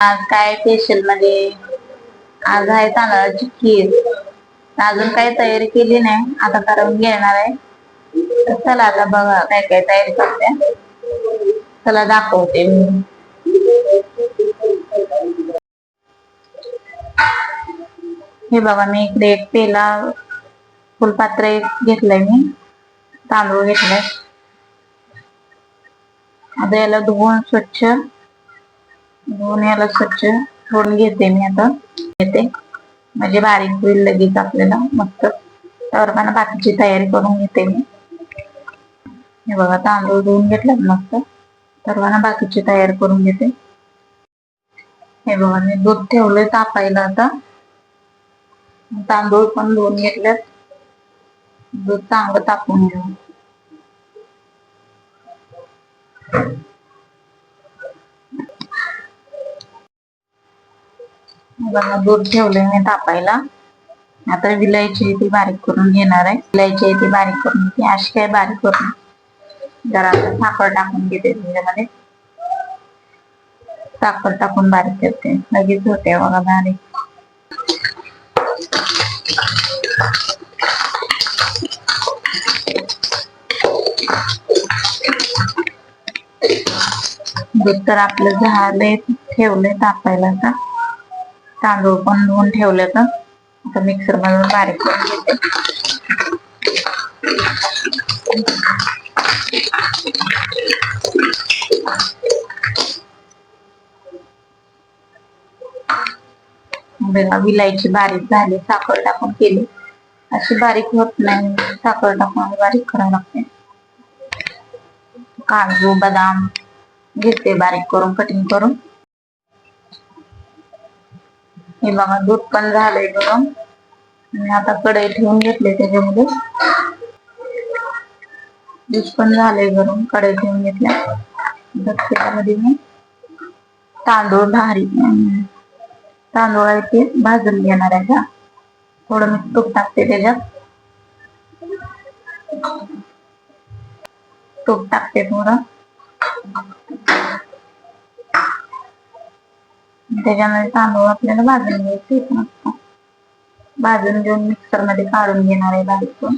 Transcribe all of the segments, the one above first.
आज काय स्पेशलमध्ये? आज आहे तांदळाची खीर. अजून काही तयारी केली नाही. आता करून घेणार आहे. चला आता बघा काय काय तयारी करते. चला दाखवते मी. हे बघा मी इकडे एक पेला फुलपात्र एक घेतलंय मी. तांदूळ घेतलाय. आता याला धुवून स्वच्छ धुवून याला स्वच्छ धुवून घेते मी आता. घेते. म्हणजे बारीक होईल लगेच आपल्याला. मस्त. तर मला बाकीची तयारी करून घेते मी. हे बघा तांदूळ धुवून घेतला मस्त. तर मला बाकीची तयारी करून घेते. हे बघा मी दूध ठेवलंय तापायला आता. तांदूळ पण धुवून घेतल्यात दूध चांगलं तापून घेऊ. बघा दूध ठेवलंय मी तापायला आता विलायची आहे ती बारीक करून घेणार आहे. विलायची आहे ती बारीक करून घेते अशी काय बारीक करून जरा आता साखर टाकून घेते त्याच्यामध्ये. साखर टाकून बारीक करते. लगेच होते बघा बारीक. दूध तर आपलं झालंय. ठेवलंय तापायला का तांदूळ पण धुवून ठेवले तर आता मिक्सर मधून बारीक करून घेते. विलायची बारीक झाली, साखर टाकून केली. अशी बारीक होत नाही, साखर टाकून बारीक करावं लागते. काजू, बदाम घेते बारीक करून कटिंग करून. हे बघा दूध पण झालंय गरम आणि आता कढई ठेवून घेतले त्याच्यामध्ये दूध पण झालंय गरम कढई ठेवून घेतल्या त्याच्यामध्ये मी तांदूळ भारी तांदूळ आहे ते भाजून घेणार आहे का? थोडं मी तूप टाकते त्याच्यात. तूप टाकते थोडं. त्याच्यामध्ये तांदूळ आपल्याला भाजून घ्यायचे मस्त भाजून घेऊन मिक्सरमध्ये काढून घेणार आहे बारीक. करून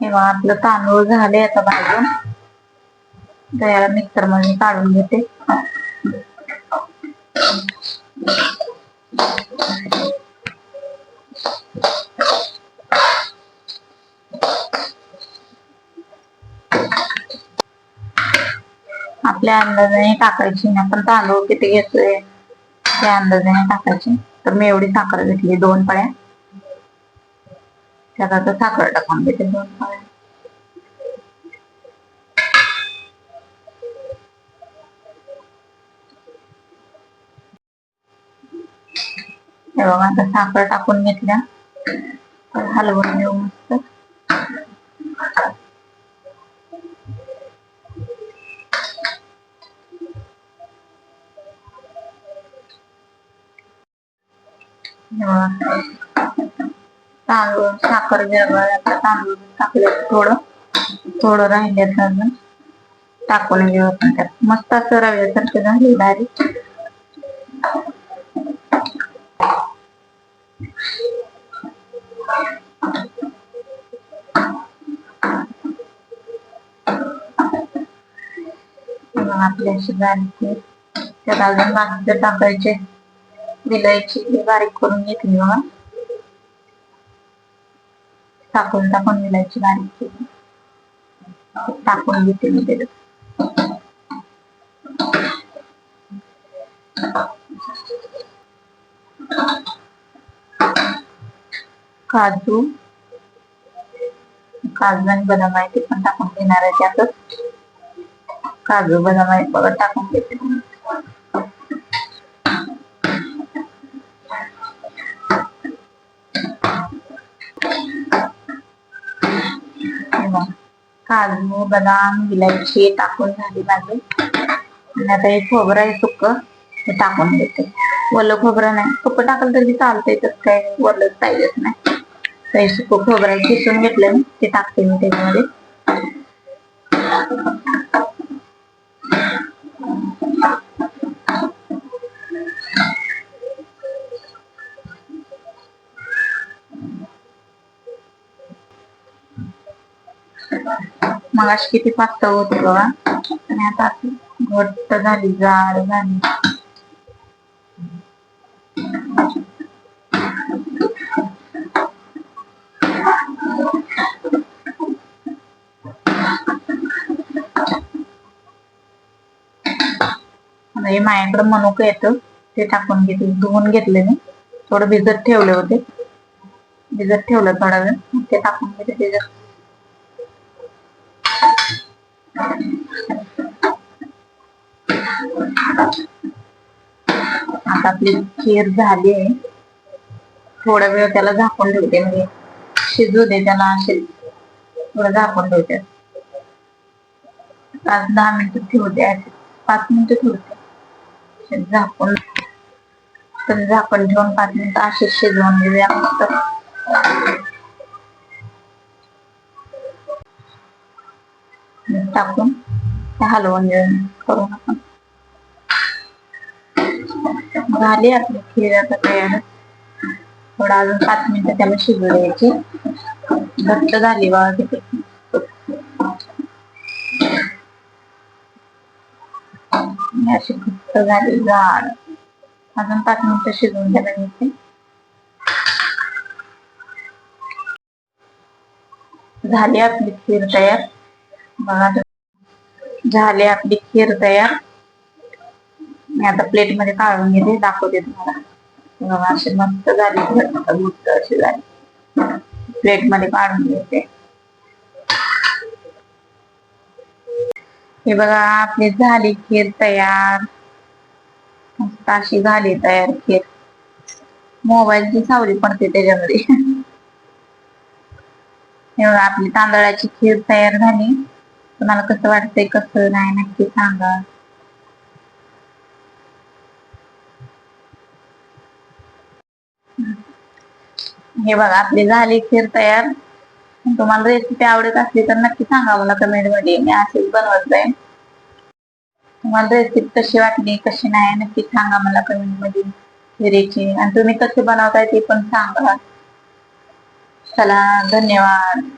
तेव्हा आपलं तांदूळ झाले आता भाजून. त्याला मिक्सरमध्ये काढून घेते. आपल्या अंदाजाने टाकायची आपण तांदूळ किती घेतोय? त्या अंदाजाने टाकायची. तर मी एवढी साखर घेतली दोन पळ्या. त्यात आता साखर टाकून घेते दोन पळ्या. हे बघा आता साखर टाकून घेतल्या. हलवून घेऊ. तांदूळ साखर तांदूळ टाकले थोडं. थोडं राहिले अजून. टाकून घेऊ आपण त्यात. मस्त असं रव्यासारखं झाले बारीक. आपल्याशी आपली अशी बारीक त्यात अजून बाकीचं टाकायचे विलायची बारीक करून घेतली बघा टाकून टाकून विलायची बारीक केली टाकून घेते मी त्याच्यात काजू काजू आणि बदाम आहे ते पण टाकून घेणार आहे त्यातच काजू बदाम आहे बघा टाकून घेते काजू बदाम विलायची टाकून झाली माझी आणि आता हे खोबरं आहे सुक ते टाकून देते. वलं खोबरं नाही. सुकं टाकलं तरी चालतंय तर काय वल्लच पाहिजेच नाही. काही सुकं खोबरं किसून घेतलं मी ते टाकते मी त्याच्यामध्ये. मग अशी किती पातळ होते बघा. आणि आता घट्ट झाली जाड झाली. आता हे माझ्याकडे मनुक येतं. ते टाकून घेतले धुवून घेतले मी. थोडं भिजत ठेवले होते. भिजत ठेवलं थोडा वेळ. मग ते टाकून घेते. त्याच्यात आता आपली खीर झाली आहे. थोडा वेळ त्याला झाकून ठेवते म्हणजे शिजू दे त्याला थोडं झाकून ठेवते. पाच दहा मिनिटं ठेवते पाच मिनिटं ठेवते. असे झाकून. तर झाकण ठेवून पाच मिनिटं असे शिजवून दिले मस्त टाकून ते हलवून घेऊन करून आपण झाली आपली खीर आता तयार थोडा अजून पाच मिनिटं त्याला शिजू द्यायची घट्ट झाली बघा किती अशी घट्ट झाली जाड अजून पाच मिनिटं शिजवून त्याला घ्यायचे झाली आपली खीर तयार बघा झाली आपली खीर तयार. मी आता प्लेटमध्ये काढून घेते दाखवते तुम्हाला. अशी मस्त झाली मस्त अशी झाली. प्लेटमध्ये काढून घेते. हे बघा आपली झाली खीर तयार. मस्त अशी झाली तयार खीर. मोबाईलची सावली पडते त्याच्यामध्ये. हे बघा आपली तांदळाची खीर तयार झाली. तुम्हाला कसं वाटतंय कसं नाही नक्की सांगा. हे बघा आपली झाली खीर तयार. तुम्हाला रेसिपी आवडत असली तर नक्की सांगा मला कमेंटमध्ये मी असेच बनवत जाईन तुम्हाला रेसिपी कशी वाटली कशी नाही नक्की सांगा मला कमेंटमध्ये खिरीची. आणि तुम्ही कसे बनवताय ते पण सांगा. चला धन्यवाद.